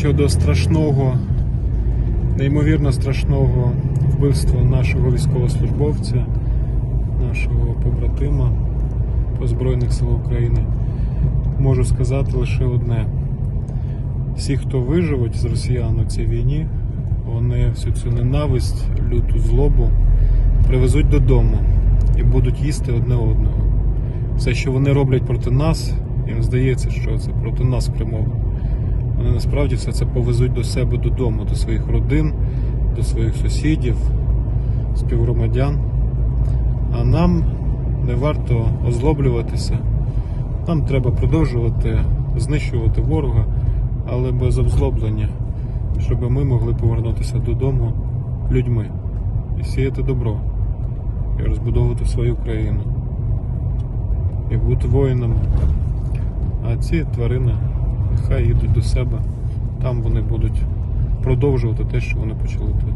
щодо страшного, неймовірно страшного вбивства нашого військовослужбовця, нашого побратима по Збройних сил України, можу сказати лише одне. Всі, хто виживуть з росіян у цій війні, вони всю цю ненависть, люту злобу привезуть додому і будуть їсти одне одного. Все, що вони роблять проти нас, їм здається, що це проти нас спрямовано. Вони насправді все це повезуть до себе додому, до своїх родин, до своїх сусідів, співгромадян. А нам не варто озлоблюватися. Нам треба продовжувати знищувати ворога, але без озлоблення, щоб ми могли повернутися додому людьми і сіяти добро, і розбудовувати свою країну, і бути воїнами. А ці тварини нехай їдуть до себе, там вони будуть продовжувати те, що вони почали тут.